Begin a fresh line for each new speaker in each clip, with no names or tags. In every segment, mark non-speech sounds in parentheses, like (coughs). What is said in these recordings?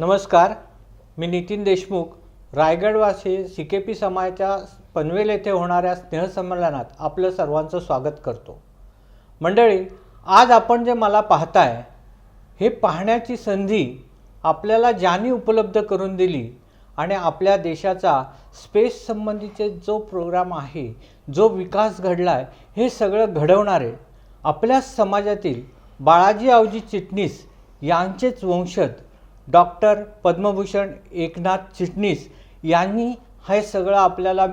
नमस्कार मी नितीन देशमुख. रायगडवासी सी के पी समाजाच्या पनवेल येथे होणाऱ्या स्नेहसंमेलनात आपलं सर्वांचं स्वागत करतो. मंडळी आज आपण जे मला पाहताय हे पाहण्याची संधी आपल्याला ज्यांनी उपलब्ध करून दिली आणि आपल्या देशाचा स्पेस संबंधीचे जो प्रोग्राम आहे जो विकास घडला आहे हे सगळं घडवणारे आपल्या समाजातील बाळाजी आवजी चिटणीस यांचेच वंशज डॉक्टर पद्मभूषण एकनाथ चिटणीस यांनी हे सगळं आपल्याला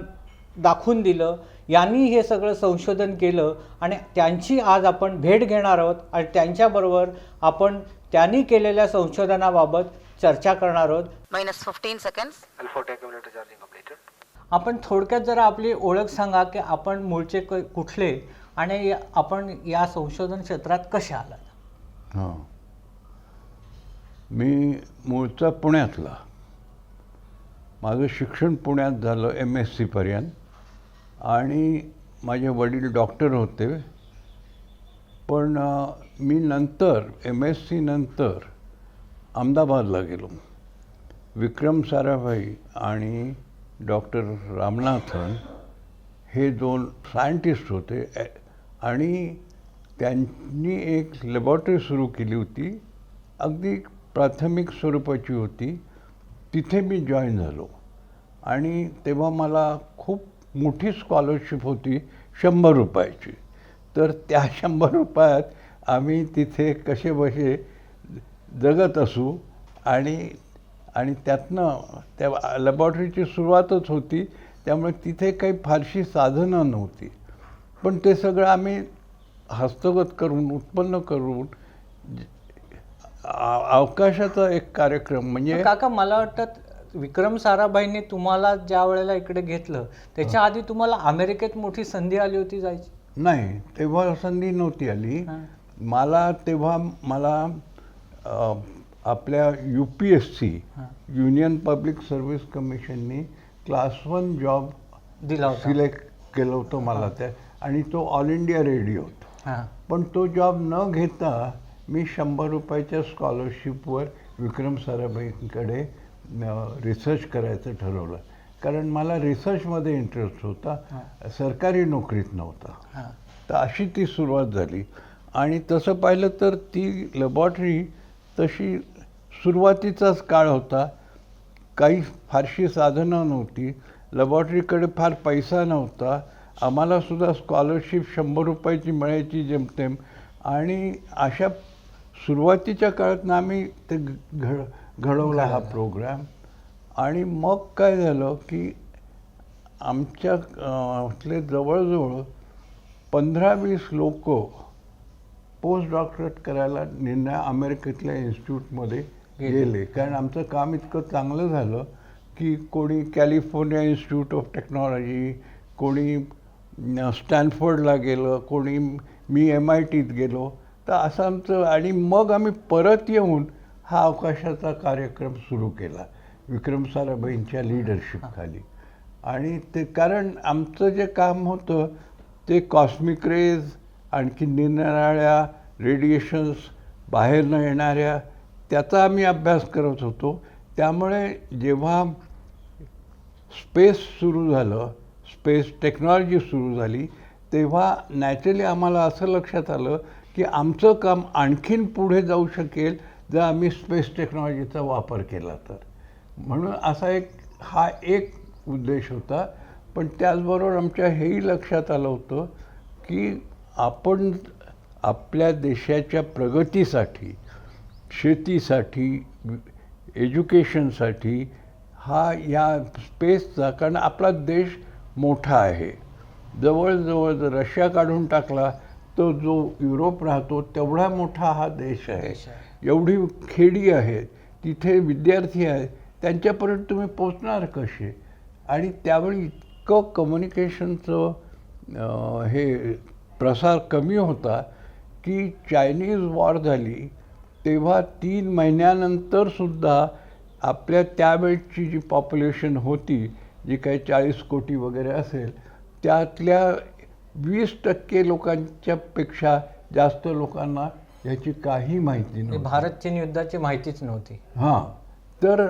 दाखवून दिलं यांनी हे सगळं संशोधन केलं आणि त्यांची आज आपण भेट घेणार आहोत आणि त्यांच्याबरोबर आपण त्यांनी केलेल्या संशोधनाबाबत चर्चा करणार आहोत
minus 15 seconds.
Alpha accumulator charging completed.
आपण थोडक्यात जरा आपली ओळख सांगा की आपण मूळचे क- कुठले आणि या- आपण या संशोधन क्षेत्रात कसे आलात
हां मी मूळचा पुण्यातला. माझं शिक्षण पुण्यात झालं एम एस सीपर्यंत आणि माझे वडील डॉक्टर होते. पण मी नंतर एम एस सी नंतर अहमदाबादला गेलो. विक्रम साराभाई आणि डॉक्टर रामनाथन हे दोन सायंटिस्ट होते. ए- आणि त्यांनी एक लॅबॉरेटरी सुरू केली होती. अगदी प्राथमिक स्वरूपाची होती. तिथे मी जॉईन झालो. आणि तेव्हा मला खूप मोठी स्कॉलरशिप होती शंभर रुपयाची. तर त्या (laughs) शंभर रुपयात आम्ही तिथे कसे बसे जगत असू आणि आणि त्यातनं त्या लॅबॉरेटरीची सुरुवातच होती. त्यामुळे तिथे काही फारशी साधनं नव्हती. पण ते सगळं आम्ही हस्तगत करून उत्पन्न करून अवकाशाचा एक कार्यक्रम म्हणजे
काका मला वाटतं विक्रम साराभाईंनी तुम्हाला ज्या वेळेला इकडे घेतलं त्याच्या आधी तुम्हाला अमेरिकेत मोठी संधी आली होती जायची?
नाही तेव्हा संधी नव्हती आली. मला तेव्हा मला आपल्या U P S C. Union public service कमिशननी class one job
दिला होता.
सिलेक्ट केलं होतं मला त्या आणि तो ऑल इंडिया रेडिओत
हां.
पण तो जॉब न घेता मी शंभर रुपयाच्या स्कॉलरशिपवर विक्रम साराभाईंकडे रिसर्च करायचं ठरवलं. कारण मला रिसर्चमध्ये इंटरेस्ट होता. सरकारी नोकरीत नव्हता. तर अशी ती सुरुवात झाली. आणि तसं पाहिलं तर ती लॅबॉरेटरी तशी सुरुवातीचाच काळ होता. काही फारशी साधनं नव्हती. लॅबॉरेटरीकडे फार पैसा नव्हता. आम्हाला सुद्धा स्कॉलरशिप शंभर रुपयाची मिळायची जेमतेम. आणि अशा सुरुवातीच्या काळात आम्ही ते घड घडवला हा प्रोग्राम. आणि मग काय झालं की आमच्या तले जवळजवळ पंधरा वीस लोक पोस्ट डॉक्टरेट करायला निर्णय अमेरिकेतल्या इन्स्टिट्यूटमध्ये गेले. कारण आमचं काम इतकं चांगलं झालं की कोणी कॅलिफोर्निया इन्स्टिट्यूट ऑफ टेक्नॉलॉजी कोणी न- स्टॅनफोर्डला गेलं कोणी मी एम आय टीत गेलो. तर असं आमचं आणि मग आम्ही परत येऊन हा अवकाशाचा कार्यक्रम सुरू केला. विक्रम साराभाईंच्या लिडरशिपखाली आणि ते कारण आमचं जे काम होतं ते कॉस्मिक रेज आणखी निरनिराळ्या रेडिएशन्स बाहेर न येणाऱ्या त्याचा आम्ही अभ्यास करत होतो. त्यामुळे जेव्हा स्पेस सुरू झालं स्पेस टेक्नॉलॉजी सुरू झाली तेव्हा नॅचरली आम्हाला असं लक्षात आलं की आमचं काम आणखीन पुढे जाऊ शकेल जर आम्ही स्पेस टेक्नॉलॉजीचा वापर केला तर. म्हणून असा एक हा एक उद्देश होता. पण त्याचबरोबर आमच्या हेही लक्षात आलं होतं की आपण आपल्या देशाच्या प्रगतीसाठी शेतीसाठी एज्युकेशनसाठी हा या स्पेसचा कारण आपला देश मोठा आहे. जवळजवळ जर रशिया काढून टाकला तो जो युरोप राहतो तेवढा मोठा हा देश आहे. एवढी खेडी आहेत तिथे विद्यार्थी आहेत त्यांच्यापर्यंत तुम्ही पोचणार कसे आणि त्यावेळी इतकं कम्युनिकेशनचं हे प्रसार कमी होता की चायनीज वॉर झाली तेव्हा तीन महिन्यानंतर सुद्धा आपल्या त्यावेळची जी पॉप्युलेशन होती जी काही चाळीस कोटी वगैरे असेल त्यातल्या वीस टक्के लोकांच्या पेक्षा जास्त लोकांना याची काही माहिती
हे
नव्हती.
भारत चीन युद्धाची माहितीच नव्हती.
हां. तर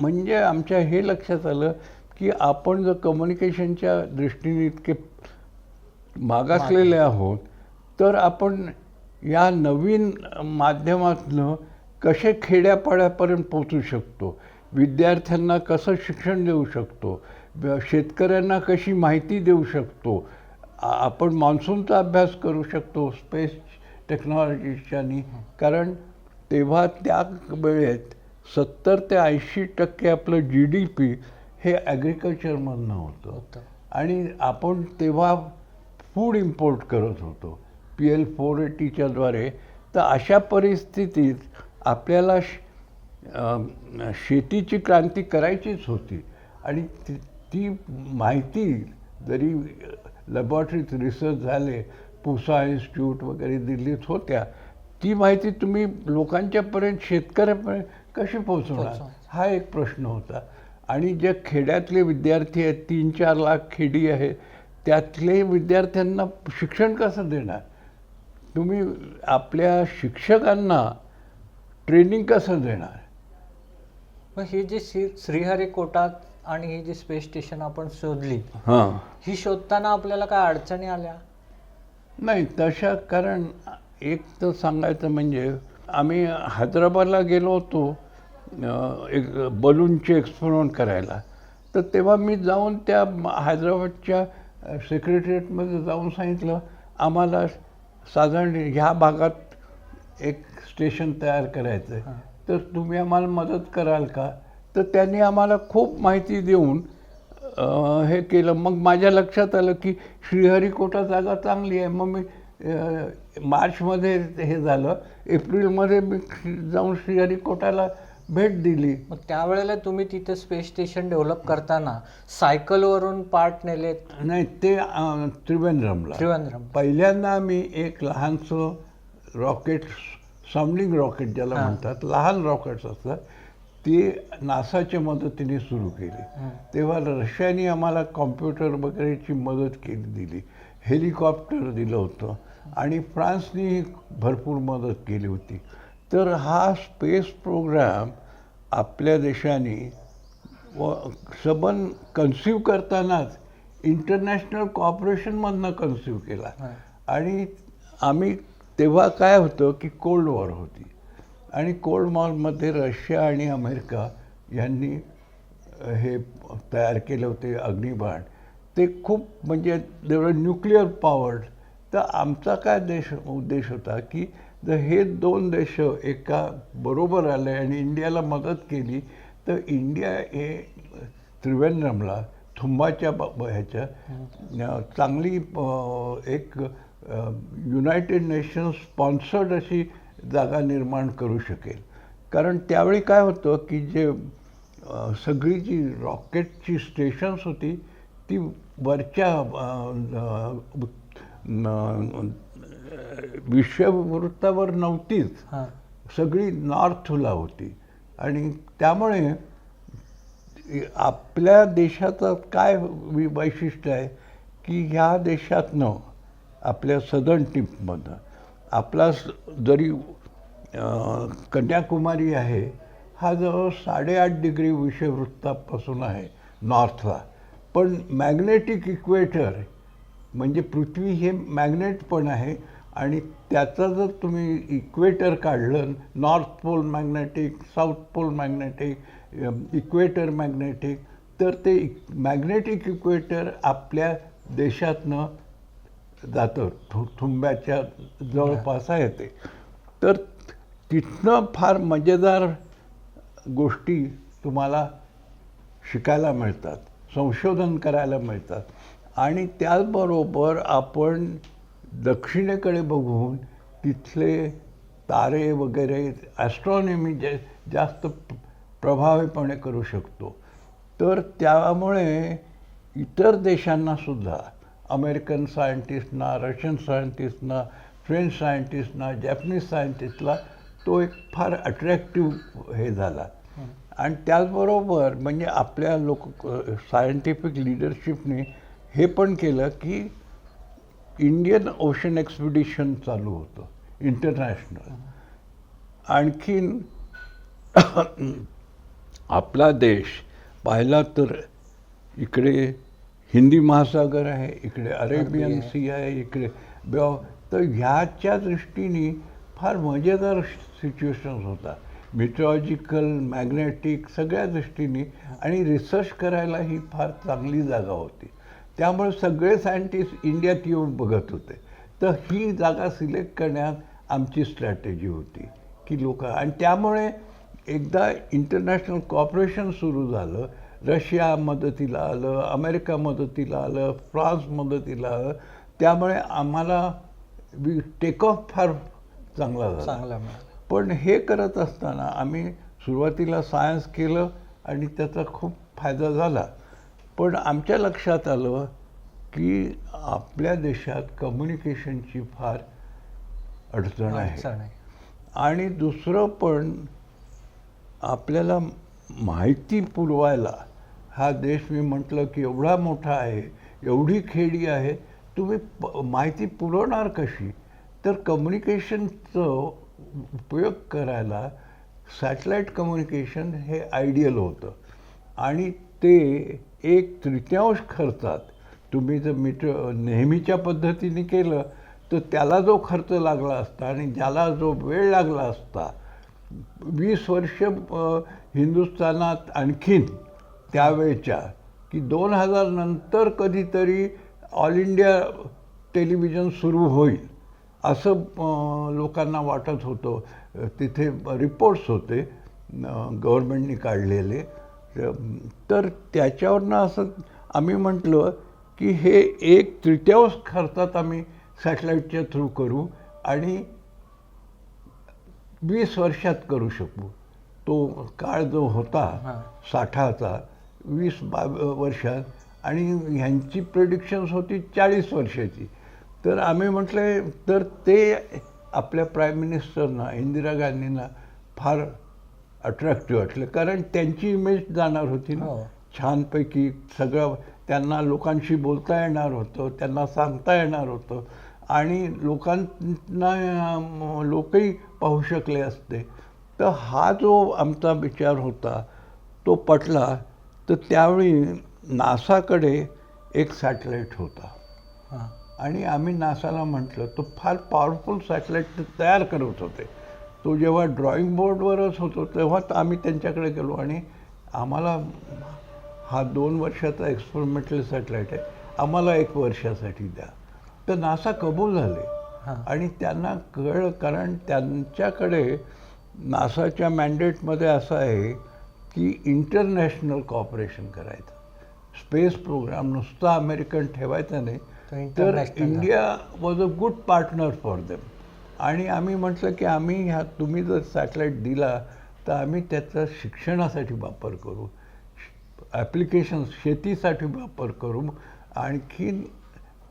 म्हणजे आमच्या हे लक्षात आलं की आपण जर कम्युनिकेशनच्या दृष्टीने इतके मागासलेले आहोत तर आपण या नवीन माध्यमातनं कसे खेड्यापाड्यापर्यंत पोचू शकतो? विद्यार्थ्यांना कसं शिक्षण देऊ शकतो? शेतकऱ्यांना कशी माहिती देऊ शकतो? आपण मान्सूनचा अभ्यास करू शकतो स्पेस टेक्नॉलॉजीच्यानी कारण तेव्हा त्या वेळेत सत्तर ते ऐंशी टक्के आपलं जी डी पी हे ॲग्रिकल्चरमधनं होतं.
होतं.
आणि आपण तेव्हा फूड इम्पोर्ट करत होतो. पी एल फोर एटीच्याद्वारे तर अशा परिस्थितीत आपल्याला शेतीची क्रांती करायचीच होती. आणि ती ती माहिती जरी लॅबॉरेटरीत रिसर्च झाले पुसा इन्स्टिट्यूट वगैरे दिल्लीत होत्या. ती माहिती तुम्ही लोकांच्यापर्यंत शेतकऱ्यापर्यंत कशी पोहोचवणार. हा एक प्रश्न होता. आणि जे खेड्यातले विद्यार्थी आहेत तीन चार लाख खेडी आहेत त्यातले विद्यार्थ्यांना शिक्षण कसं देणार? तुम्ही आपल्या शिक्षकांना ट्रेनिंग कसं देणार?
मग ही जी श्री श्रीहरिकोटा आणि ही जी स्पेस स्टेशन आपण शोधली
हां.
ही शोधताना आपल्याला काय अडचणी आल्या?
नाही तशा कारण एक तर सांगायचं म्हणजे आम्ही हैदराबादला गेलो होतो एक बलूनचे एक्सपेरिमेंट करायला. तर तेव्हा मी जाऊन त्या हैदराबादच्या सेक्रेटरीएटमध्ये जाऊन सांगितलं आम्हाला साधारण ह्या भागात एक स्टेशन तयार करायचं आहे तर तुम्ही आम्हाला मदत कराल का? तर त्यांनी आम्हाला खूप माहिती देऊन हे केलं. मग माझ्या लक्षात आलं की श्रीहरिकोटा जागा चांगली आहे. मग मी मार्चमध्ये हे झालं. एप्रिलमध्ये मी जाऊन श्रीहरिकोटाला भेट दिली.
मग त्यावेळेला तुम्ही तिथे स्पेस स्टेशन डेव्हलप करताना सायकलवरून पार्ट नेलेत?
नाही ते त्रिवेंद्रमला.
त्रिवेंद्रम
पहिल्यांदा आम्ही एक लहानसं रॉकेट सामलिंग रॉकेट ज्याला. म्हणतात लहान रॉकेट्स असतात ते नासाच्या मदतीने सुरू केली. तेव्हा रशियाने आम्हाला कॉम्प्युटर वगैरेची मदत केली दिली. हेलिकॉप्टर दिलं होतं आणि फ्रान्सने भरपूर मदत केली होती. तर हा स्पेस प्रोग्राम आपल्या देशाने व सबन कन्सिव्ह करतानाच इंटरनॅशनल कॉपरेशनमधनं कन्सिव्ह केला. आणि आम्ही तेव्हा काय होतं की कोल्ड वॉर होती. आणि कोल्ड वॉरमध्ये रशिया आणि अमेरिका यांनी हे तयार केले होते अग्निबाण. ते खूप म्हणजे देवर न्यूक्लिअर पॉवर्ड तर आमचा काय देश उद्देश होता की जर हे दोन देश एका बरोबर आले आणि इंडियाला मदत केली तर इंडिया हे त्रिवेंद्रमला थुंबाच्या ह्याच्या चांगली एक युनायटेड नेशन्स स्पॉन्सर्ड अशी जागा निर्माण करू शकेल. कारण त्यावेळी काय होतं की जे सगळी जी रॉकेटची स्टेशन्स होती ती वरच्या विषुववृत्तावर नव्हतीच. सगळी नॉर्थला होती. आणि त्यामुळे आपल्या देशाचं काय वि- वैशिष्ट्य आहे की ह्या देशातनं आपल्या सदर्न टिपमधनं आपला जरी कन्याकुमारी आहे हा जवळ साडेआठ डिग्री विषववृत्तापासून आहे नॉर्थला पण मॅग्नेटिक इक्वेटर म्हणजे पृथ्वी हे मॅग्नेट पण आहे आणि त्याचं जर तुम्ही इक्वेटर काढलं north pole magnetic south pole magnetic equator magnetic तर ते मॅग्नेटिक इक्वेटर आपल्या देशातनं जातं. थु थुंब्याच्या जवळपास आहे ते. तर तिथनं फार मजेदार गोष्टी तुम्हाला शिकायला मिळतात संशोधन करायला मिळतात. आणि त्याचबरोबर आपण दक्षिणेकडे बघून तिथले तारे वगैरे ॲस्ट्रॉनॉमी जे जास्त प्रभावीपणे करू शकतो. तर त्यामुळे इतर देशांना सुद्धा अमेरिकन सायंटिस्टना रशियन सायंटिस्टना फ्रेंच सायंटिस्टना जॅपनीज सायंटिस्टला तो एक फार अट्रॅक्टिव्ह हे झाला. आणि त्याचबरोबर म्हणजे आपल्या लोक सायंटिफिक लिडरशिपने हे पण केलं की इंडियन ओशन एक्सपिडिशन चालू होतं इंटरनॅशनल आणखीन (coughs) आपला देश पाहिला तर इकडे हिंदी महासागर आहे इकडे अरेबियन सी आहे इकडे बेव तर ह्याच्या दृष्टीने फार मजेदार सिच्युएशन्स होता. मिट्रॉलॉजिकल मॅग्नेटिक सगळ्या दृष्टीने आणि रिसर्च करायला ही फार चांगली जागा होती. त्यामुळे सगळे सायंटिस्ट इंडियात येऊन बघत होते. तर ही जागा सिलेक्ट करण्यात आमची स्ट्रॅटेजी होती की लोक आणि त्यामुळे एकदा इंटरनॅशनल कॉपरेशन सुरू झालं रशिया मदतीला आलं अमेरिका मदतीला आलं फ्रान्स मदतीला आलं त्यामुळे आम्हाला टेक ऑफ फार चांगला झाला.
चांगला मिळाला.
पण हे करत असताना आम्ही सुरुवातीला सायन्स केलं आणि त्याचा खूप फायदा झाला. पण आमच्या लक्षात आलं की आपल्या देशात कम्युनिकेशनची फार अडचण आहे. आणि दुसरं पण आपल्याला माहिती पुरवायला हा देश मी म्हटलं की एवढा मोठा आहे एवढी खेडी आहे तुम्ही प माहिती पुरवणार कशी? तर कम्युनिकेशनचं उपयोग करायला सॅटेलाईट कम्युनिकेशन हे आयडियल होतं. आणि ते एक तृतीयांश खर्चात तुम्ही जर मीटर नेहमीच्या पद्धतीने केलं तर त्याला जो खर्च लागला असता आणि ज्याला जो वेळ लागला असता वीस वर्ष हिंदुस्थानात आणखीन त्यावेळच्या की दोन हजार नंतर कधीतरी ऑल इंडिया टेलिव्हिजन सुरू होईल असं लोकांना वाटत होतं. तिथे रिपोर्ट्स होते गव्हर्मेंटनी काढलेले. तर त्याच्यावरनं असं आम्ही म्हटलं की हे एक तृतीयांश खर्चात आम्ही सॅटेलाईटच्या थ्रू करू आणि वीस वर्षात करू शकू. तो काळ जो होता. साठाचा वीस बा वर्षात आणि ह्यांची प्रेडिक्शन्स होती चाळीस वर्षाची. तर आम्ही म्हटले तर ते आपल्या प्राईम मिनिस्टरना इंदिरा गांधींना फार अट्रॅक्टिव्ह वाटलं. कारण त्यांची इमेज जाणार होती ना.
हो.
छानपैकी सगळं त्यांना लोकांशी बोलता येणार होतं त्यांना सांगता येणार होतं आणि लोकांना लोकही पाहू शकले असते. तर हा जो आमचा विचार होता तो पटला. तर त्यावेळी नासाकडे एक सॅटेलाईट होता. आणि आम्ही नासाला म्हटलं तो फार पॉवरफुल सॅटेलाईट तयार करत होते. तो जेव्हा ड्रॉइंग बोर्डवरच होतो तेव्हाच आम्ही त्यांच्याकडे गेलो. आणि आम्हाला हा दोन वर्षाचा एक्सपेरिमेंटल सॅटेलाईट आहे. आम्हाला एक वर्षासाठी द्या. तर नासा कबूल झाले. आणि त्यांना कळ कारण त्यांच्याकडे नासाच्या मॅन्डेटमध्ये असं आहे की इंटरनॅशनल कॉपरेशन करायचं. स्पेस प्रोग्राम नुसता अमेरिकन ठेवायचा नाही
तर
India was a good partner for them आणि आम्ही म्हटलं की आम्ही ह्या तुम्ही जर सॅटेलाईट दिला तर आम्ही त्याचा शिक्षणासाठी वापर करू. ॲप्लिकेशन शेतीसाठी वापर करू. आणखीन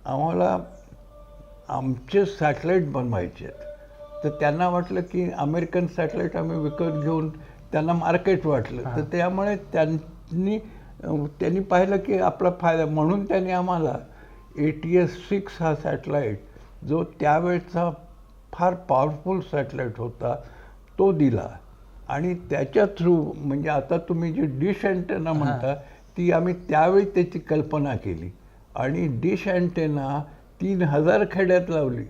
आम्हाला आमचे सॅटेलाईट बनवायचे आहेत. तर त्यांना वाटलं की अमेरिकन सॅटेलाईट आम्ही विकत घेऊन त्यांना मार्केट वाटलं. तर त्यामुळे त्यांनी त्यांनी पाहिलं की आपला फायदा म्हणून त्यांनी आम्हाला ए टी एस सिक्स हा सॅटेलाईट जो त्यावेळचा फार पॉवरफुल सॅटेलाईट होता तो दिला. आणि त्याच्या थ्रू म्हणजे आता तुम्ही जे डिश अँटेना म्हणता ती आम्ही त्यावेळी त्याची कल्पना केली. आणि डिश अँटेना तीन हजार खेड्यात लावली.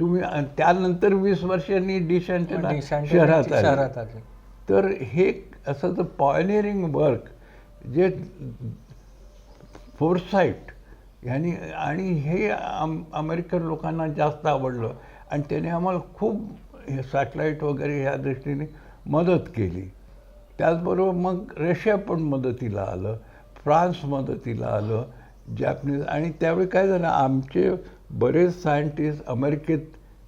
तुम्ही त्यानंतर वीस वर्षांनी डिश अँटेना शहरात आली. तर हे असं तर पॉयनिअरिंग वर्क जे फोरसाईट ह्यानी आणि हे आम अमेरिकन लोकांना जास्त आवडलं आणि त्याने आम्हाला खूप हे सॅटेलाईट वगैरे ह्या दृष्टीने मदत केली. त्याचबरोबर मग रशिया पण मदतीला आलं फ्रान्स मदतीला आलं जॅपनीज आणि त्यावेळी काय झालं आमचे बरेच सायंटिस्ट अमेरिकेत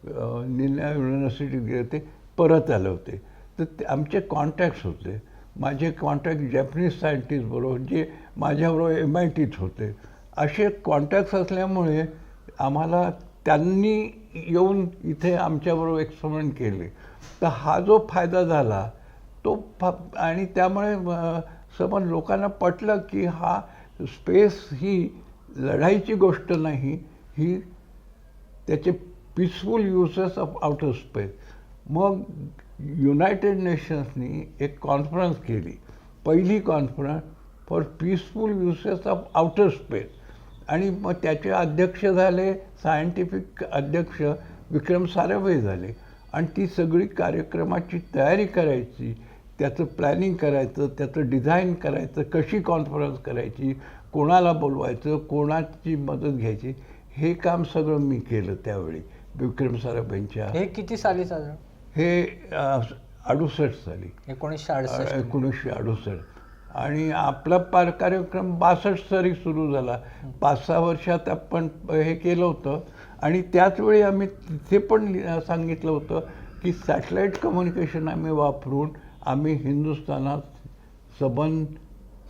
निन्या युनिव्हर्सिटीत गेले होते परत आले होते. तर ते आमचे कॉन्टॅक्ट्स होते. माझे कॉन्टॅक्ट जॅपनीज सायंटिस्टबरोबर जे माझ्याबरोबर एम आय टीत होते. असे कॉन्टॅक्ट्स असल्यामुळे आम्हाला त्यांनी येऊन इथे आमच्याबरोबर एक्सपेरिमेंट केले. तर हा जो फायदा झाला तो फा आणि त्यामुळे समज लोकांना पटलं की हा स्पेस ही लढाईची गोष्ट नाही ही त्याचे peaceful uses of outer space मग युनायटेड नेशन्सनी एक कॉन्फरन्स केली. पहिली conference for peaceful uses of outer space. आणि मग त्याचे अध्यक्ष झाले सायंटिफिक अध्यक्ष विक्रम साराभाई झाले. आणि ती सगळी कार्यक्रमाची तयारी करायची त्याचं प्लॅनिंग करायचं त्याचं डिझाईन करायचं कशी कॉन्फरन्स करायची कोणाला बोलवायचं कोणाची मदत घ्यायची हे काम सगळं मी केलं त्यावेळी. विक्रम साराभाईंच्या
हे किती साली साधारण
हे अडुसष्ट साली.
एकोणीसशे अडुसष्ट.
एकोणीसशे अडुसष्ट. आणि आपला पार कार्यक्रम बासष्ट साली सुरू झाला. पाच सहा वर्षात आपण हे केलं होतं. आणि त्याच वेळी आम्ही तिथे पण सांगितलं होतं की सॅटेलाईट कम्युनिकेशन आम्ही वापरून आम्ही हिंदुस्थानात सबन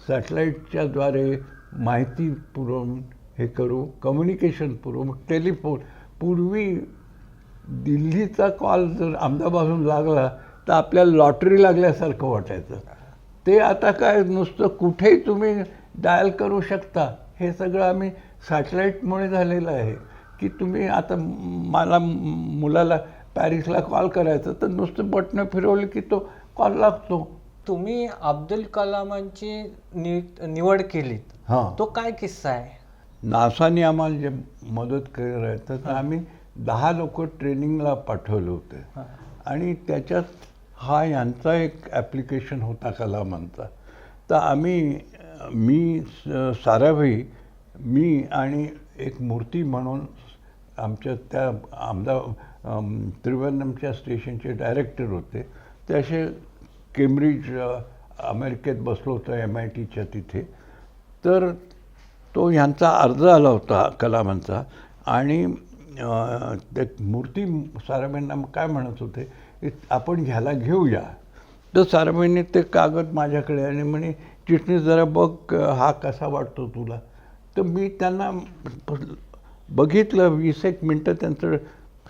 सॅटेलाईटच्या द्वारे माहिती पुरवून हे करू कम्युनिकेशन पुरवू टेलिफोन पूर्वी दिल्लीचा कॉल जर अहमदाबादहून लागला तर आपल्याला लॉटरी लागल्यासारखं वाटायचं. ते आता काय नुसतं कुठेही तुम्ही डायल करू शकता. हे सगळं आम्ही सॅटेलाईटमुळे झालेलं आहे. की तुम्ही आता मला मुलाला पॅरिसला कॉल करायचं तर नुसतं बटणं फिरवली की तो कॉल लागतो.
तुम्ही अब्दुल कलामांची नि निवड केलीत.
हां.
तो काय किस्सा आहे?
नासाने आम्हाला जे मदत करायचं तर आम्ही दहा लोक ट्रेनिंगला पाठवले होते. आणि त्याच्यात हा यांचा एक ॲप्लिकेशन होता कलामांचा. तर आम्ही मी स- साराभाई मी आणि एक मूर्ती म्हणून आमच्या त्या आमदा त्रिवेंद्रमच्या स्टेशनचे डायरेक्टर होते. ते असे केम्ब्रिज अमेरिकेत बसलो होतो एम आय टीच्या तिथे. तर तो ह्यांचा अर्ज आला होता कलामांचा. आणि ते मूर्ती साराबाईंना काय म्हणत होते की आपण ह्याला घेऊया. तर साराबाईंनी ते कागद माझ्याकडे आणि म्हणे चिटणीस जरा बघ हा कसा वाटतो तुला. तर मी त्यांना बघितलं वीस एक मिनटं त्यांचं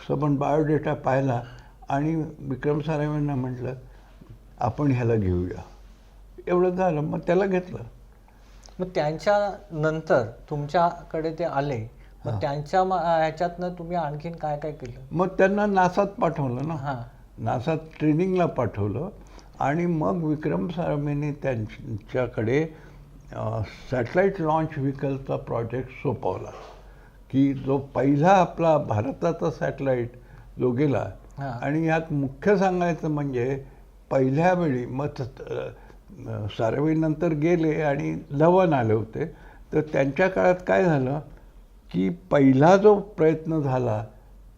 सबन बायोडेटा पाहिला आणि विक्रम साराबाईंना म्हटलं आपण ह्याला घेऊया. एवढं झालं मग त्याला घेतलं.
मग त्यांच्या नंतर तुमच्याकडे ते आले मग त्यांच्या ह्याच्यातनं तुम्ही आणखीन काय काय केलं?
मग त्यांना नासात पाठवलं ना.
हां.
नासात ट्रेनिंगला पाठवलं आणि मग विक्रम साराभाईंनी त्यांच्याकडे सॅटेलाईट लॉन्च व्हेकलचा प्रोजेक्ट सोपवला. की जो पहिला आपला भारताचा सॅटेलाईट जो गेला. आणि यात मुख्य सांगायचं म्हणजे पहिल्या वेळी मग त- अ, साराभाई नंतर गेले आणि लवन आले होते. तर त्यांच्या काळात काय झालं? की पहिला जो प्रयत्न झाला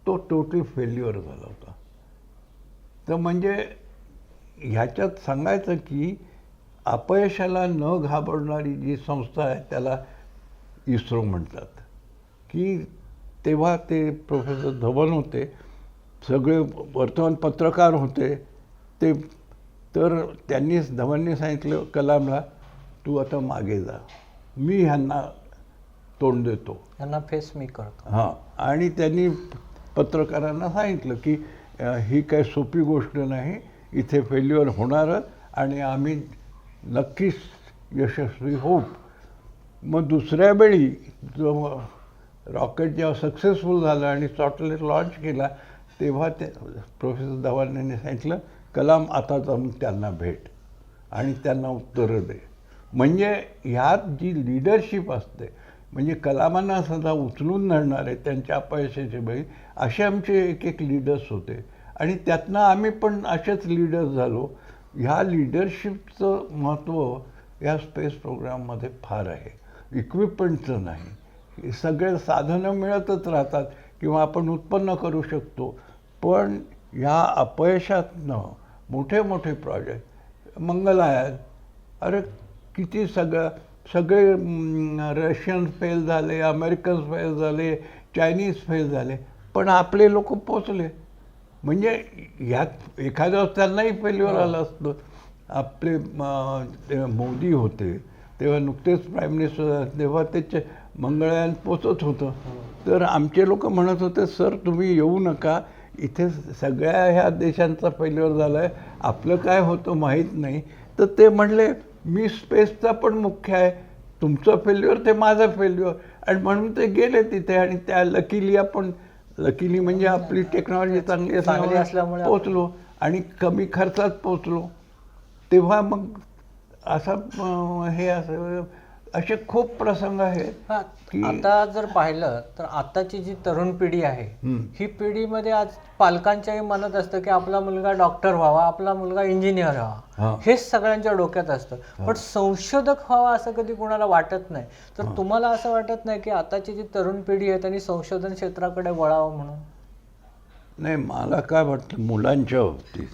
तो टोटल फेल्युअर झाला होता. तर म्हणजे ह्याच्यात सांगायचं की अपयशाला न घाबरणारी जी संस्था आहे त्याला इस्रो म्हणतात. की तेव्हा ते प्रोफेसर धवन होते सगळे वर्तमानपत्रकार होते ते तर त्यांनी धवनने सांगितलं कलामला तू आता मागे जा. मी ह्यांना तोंड देतो.
यांना फेस मी करतो.
हां आणि त्यांनी पत्रकारांना सांगितलं की अ, ही काही सोपी गोष्ट नाही इथे फेल्युअर होणारच आणि आम्ही नक्कीच यशस्वी होऊ. मग दुसऱ्या वेळी जो रॉकेट जेव्हा सक्सेसफुल झालं आणि सॅटेलाईट लॉन्च केला तेव्हा ते प्रोफेसर धवन यांनी सांगितलं कलाम आता जाऊन त्यांना भेट आणि त्यांना उत्तरं दे. म्हणजे ह्यात जी लिडरशिप असते म्हणजे कलामांना सदा उचलून धरणारे त्यांच्या अपयशाचे बळी असे आमचे एक एक लीडर्स होते. आणि त्यातनं आम्ही पण असेच लीडर्स झालो. ह्या लिडरशिपचं महत्त्व या स्पेस प्रोग्राममध्ये फार आहे. इक्विपमेंटचं नाही. हे सगळे साधनं मिळतच राहतात किंवा आपण उत्पन्न करू शकतो. पण ह्या अपयशातनं मोठे मोठे प्रोजेक्ट मंगलायन अरे किती सगळं सगळे म, रशियन फेल झाले अमेरिकन्स फेल झाले चायनीज फेल झाले पण आपले लोक पोचले. म्हणजे ह्यात एखाद्या त्यांनाही फेल्युअर आलं असतं. आपले ते मोदी होते तेव्हा नुकतेच प्राईम मिनिस्टर तेव्हा त्याचे मंगळयान पोचत होतं. तर आमचे लोक म्हणत होते सर तुम्ही येऊ नका. इथे सगळ्या ह्या देशांचा फेल्युअर झाला आहे आपलं काय होतं माहीत नाही. तर ते म्हणले मी स्पेसचा पण मुख्य आहे. तुमचं फेल्युअर ते माझं फेल्युअर आणि म्हणून ते गेले तिथे आणि त्या लकीली आपण लकीली म्हणजे आपली टेक्नॉलॉजी चांगली
चांगली असल्यामुळे
पोचलो आणि कमी खर्चात पोचलो तेव्हा मग असा हे असं असे खूप प्रसंग आहेत
आता जर पाहिलं तर आताची जी तरुण पिढी आहे. ही पिढीमध्ये आज पालकांच्याही मनात असतं की आपला मुलगा डॉक्टर व्हावा आपला मुलगा इंजिनियर. व्हावा. हेच सगळ्यांच्या डोक्यात असतं. पण संशोधक व्हावा असं कधी कुणाला वाटत नाही. तर तुम्हाला असं वाटत नाही की आताची जी तरुण पिढी आहे त्यांनी संशोधन क्षेत्राकडे वळावं म्हणून?
नाही मला काय वाटतं मुलांच्या बाबतीत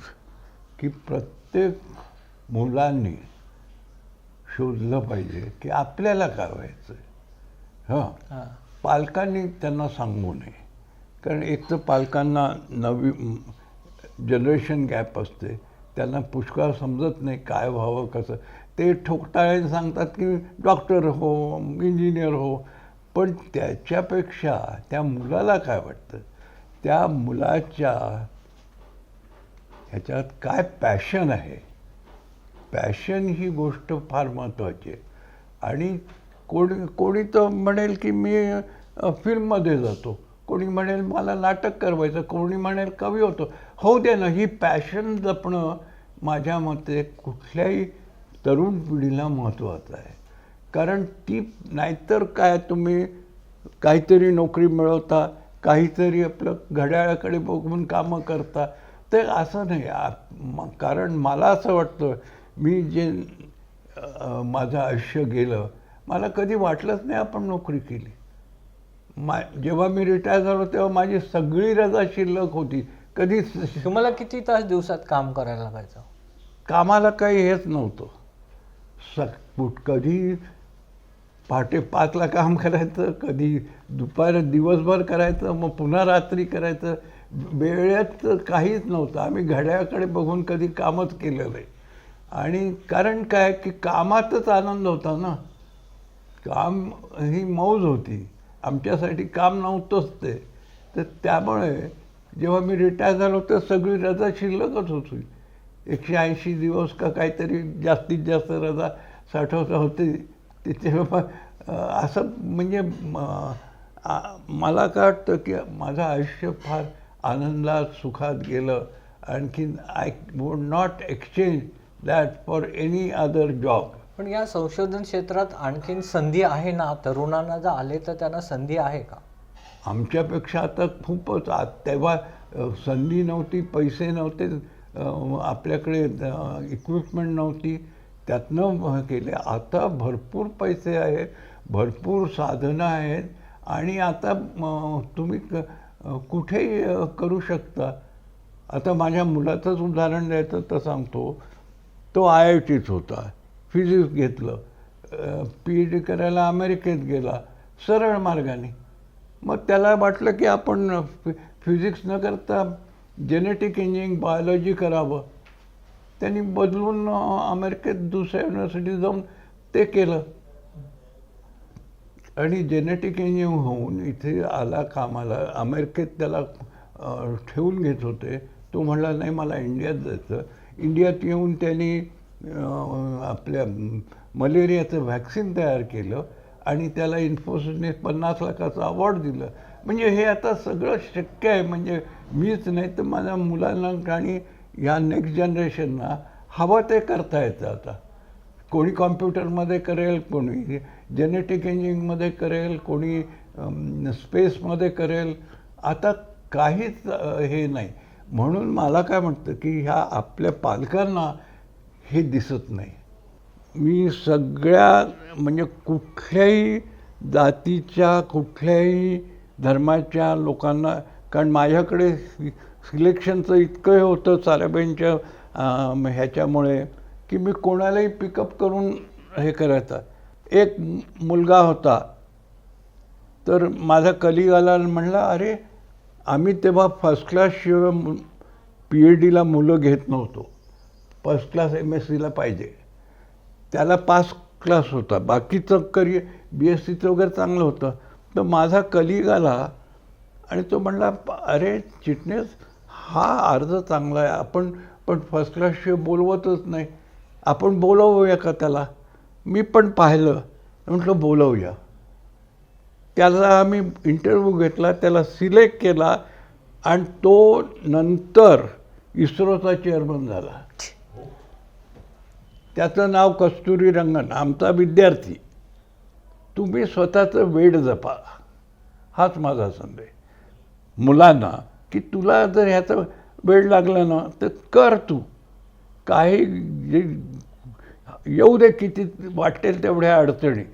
की प्रत्येक मुलांनी शोधलं पाहिजे की आपल्याला काय व्हायचं हां. पालकांनी त्यांना सांगू नये. कारण एक तर पालकांना नवी जनरेशन गॅप असते. त्यांना पुष्कळ समजत नाही काय व्हावं कसं. ते ठोकताळ्याने सांगतात की डॉक्टर हो इंजिनियर हो. पण त्याच्यापेक्षा त्या मुलाला काय वाटतं? त्या मुलाच्या ह्याच्यात काय पॅशन आहे? पॅशन ही गोष्ट फार महत्त्वाची आहे. आणि कोणी कोणी तर म्हणेल की मी फिल्ममध्ये जातो. कोणी म्हणेल मला नाटक करवायचं कोणी म्हणेल कवी होतो. हो दे ना ही पॅशन जपणं माझ्या मते कुठल्याही तरुण पिढीला महत्त्वाचं आहे. कारण ती नाहीतर काय तुम्ही काहीतरी नोकरी मिळवता काहीतरी आपलं घड्याळाकडे बघून कामं करता. ते असं नाही. कारण मला असं वाटतं मी जे माझं आयुष्य गेलं मला कधी वाटलंच नाही आपण नोकरी केली. मा जेव्हा मी रिटायर झालो तेव्हा माझी सगळी रजा शिल्लक होती. कधीच (laughs)
तुम्हाला किती तास दिवसात काम करायला लागायचं?
कामाला काही हेच नव्हतं. स कुठ कधी पहाटे पाचला काम करायचं कधी दुपार दिवसभर करायचं मग पुन्हा रात्री करायचं. वेळेत काहीच नव्हतं. आम्ही घड्याळाकडे बघून कधी कामच केलं नाही. आणि कारण काय की कामातच आनंद होता ना. काम ही मौज होती. आमच्यासाठी काम नव्हतंच ते. तर त्यामुळे जेव्हा मी रिटायर झालो तर सगळी रजा शिल्लकच होती. एकशे ऐंशी दिवस का काहीतरी जास्तीत जास्त रजा साठवता होती. तिथे असं म्हणजे म, मला काय वाटतं की माझं आयुष्य फार आनंदात सुखात गेलं. आणखीन I would not exchange that for any other job
पण या संशोधन क्षेत्रात आणखीन संधी आहे ना? तरुणांना जर आले तर त्यांना संधी आहे का?
आमच्यापेक्षा आता खूपच आ तेव्हा अ, संधी नव्हती पैसे नव्हते अ, आपल्याकडे इक्विपमेंट नव्हती. त्यातनं केले. आता भरपूर पैसे आहेत भरपूर साधनं आहेत आणि आता म, तुम्ही क अ, कुठेही अ, करू शकता. आता माझ्या मुलाचंच उदाहरण द्यायचं तर सांगतो. तो आय आय टीच होता. फिजिक्स घेतलं. पी एच डी करायला अमेरिकेत गेला. सरळ मार्गाने. मग त्याला वाटलं की आपण फि फिजिक्स न करता जेनेटिक इंजिनिअरिंग बायोलॉजी करावं. त्यांनी बदलून अमेरिकेत दुसऱ्या युनिव्हर्सिटीत जाऊन ते केलं. आणि जेनेटिक इंजिनिअरिंग होऊन इथे आला कामाला. अमेरिकेत त्याला ठेवून घेत होते. तो म्हणला नाही मला इंडियात जायचं इंडियात येऊन त्यांनी आपल्या मलेरियाचं व्हॅक्सिन तयार केलं आणि त्याला इन्फोसिसने पन्नास लाखाचं अवॉर्ड दिलं. म्हणजे हे आता सगळं शक्य आहे. म्हणजे मीच नाही तर माझ्या मुलांना आणि ह्या नेक्स्ट जनरेशनना हवं ते करता येतं आता. कोणी कॉम्प्युटरमध्ये करेल कोणी जेनेटिक इंजिनिअरिंगमध्ये करेल कोणी स्पेसमध्ये करेल. आता काहीच हे नाही. म्हणून मला काय म्हणतं की ह्या आपल्या पालकांना हे दिसत नाही. मी सगळ्या म्हणजे कुठल्याही जातीच्या कुठल्याही धर्माच्या लोकांना कारण माझ्याकडे सि- सिलेक्शनचं इतकं हे होतं साऱ्याबाईंच्या ह्याच्यामुळे की मी कोणालाही पिकअप करून हे करायचा एक मुलगा होता तर माझा कलिग आला म्हणला अरे आम्ही तेव्हा फर्स्ट क्लासशिवाय पी एच डीला मुलं घेत नव्हतो. फर्स्ट क्लास एम एस सीला पाहिजे. त्याला पास क्लास होता. बाकीचं करिअर बी एस सीचं वगैरे चांगलं होतं. तर माझा कलिग आला आणि तो म्हणला अरे चिटणीस हा अर्ज चांगला आहे. आपण पण फर्स्ट क्लासशिवाय बोलवतच नाही. आपण बोलवूया का त्याला? मी पण पाहिलं. म्हटलं बोलवूया. त्याला आम्ही इंटरव्ह्यू घेतला त्याला सिलेक्ट केला आणि तो नंतर इस्रोचा चेअरमन झाला. त्याचं नाव कस्तुरी रंगन आमचा विद्यार्थी. तुम्ही स्वतःचं वेळ जपा. हाच माझा संदेश. मुलांना की तुला जर ह्याचं वेळ लागला ना तर कर तू. काही येऊ दे किती वाटेल तेवढ्या अडचणी.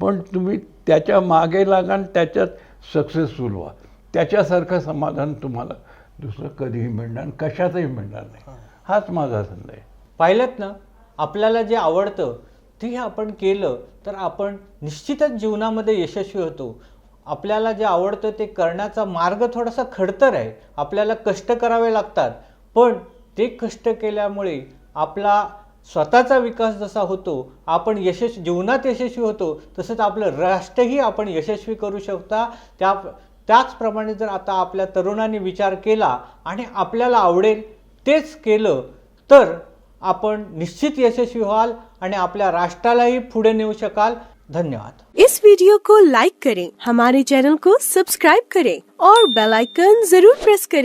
पण तुम्ही त्याच्यामागे लागा आणि त्याच्यात सक्सेसफुल व्हा. त्याच्यासारखं समाधान तुम्हाला दुसरं कधीही मिळणार कशातही मिळणार नाही. हाच माझा संदेश.
पाहिलं ना आपल्याला जे आवडतं ते आपण केलं तर आपण निश्चितच जीवनामध्ये यशस्वी होतो. आपल्याला जे आवडतं ते करण्याचा मार्ग थोडासा खडतर आहे. आपल्याला कष्ट करावे लागतात. पण ते कष्ट केल्यामुळे आपला स्वतःचा विकास जसा होतो आपण यशस्वी जीवनात यशस्वी होतो तसंच आपलं राष्ट्रही आपण यशस्वी करू शकता. त्या त्याचप्रमाणे जर आता आपल्या तरुणांनी विचार केला आणि आपल्याला आवडेल तेच केलं तर आपण निश्चित यशस्वी व्हाल आणि आपल्या राष्ट्रालाही पुढे नेऊ शकाल. धन्यवाद.
इस वीडियो को लाइक करें हमारे चैनल को सब्सक्राइब करें और बेल आइकन जरूर प्रेस करें।